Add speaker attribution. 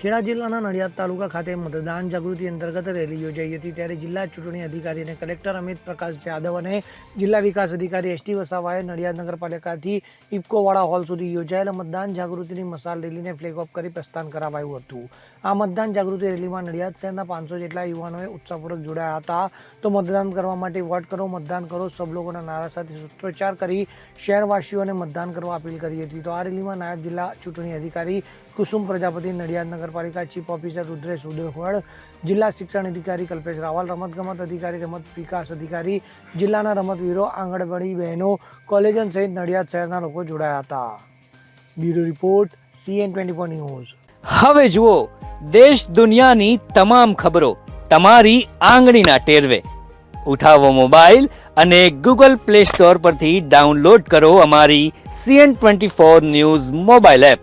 Speaker 1: ખેડા જિલ્લાના નડિયાદ તાલુકા ખાતે મતદાન જાગૃતિ અંતર્ગત રેલી યોજાઈ હતી. ત્યારે જિલ્લા ચૂંટણી અધિકારી અને કલેક્ટર અમિત પ્રકાશ યાદવ અને જિલ્લા વિકાસ અધિકારી એસટી વસાવાએ નડિયાદ નગરપાલિકાથી ઇફકોવાળા હોલ સુધી યોજાયેલા મતદાન જાગૃતિની મસાલ રેલીને ફ્લેગ ઓફ કરી પ્રસ્થાન કરાવાયું હતું. આ મતદાન જાગૃતિ રેલીમાં નડિયાદ શહેરના પાંચસો જેટલા યુવાનોએ ઉત્સાહપૂર્વક જોડાયા હતા. તો મતદાન કરવા માટે વોટ કરો, મતદાન કરો, સબ લોકોના નારા સાથે સૂત્રોચ્ચાર કરી શહેરવાસીઓને મતદાન કરવા અપીલ કરી હતી. તો આ રેલીમાં નાયબ જિલ્લા ચૂંટણી અધિકારી કુસુમ પ્રજાપતિ, નડિયાદ નગરપાલિકા ચીફ ઓફિસર રુદ્રેશ ઉદેવળ જિલ્લા શિક્ષણ અધિકારી કલ્પેશ રાવલ રમતગમત અધિકારી રમત વિકાસ અધિકારી, જિલ્લાના રમતવીરો આંગણવાડી બહેનો, કોલેજન સહિત નડિયાદ શહેરના લોકો જોડાયા હતા. Bureau report, CN twenty four news.
Speaker 2: હવે જુઓ, દેશ દુનિયાની તમામ ખબરો તમારી આંગળીના ટેરવે. ઉઠાવો મોબાઈલ અને ગૂગલ પ્લે સ્ટોર પરથી ડાઉનલોડ કરો અમારી CN twenty four news mobile app.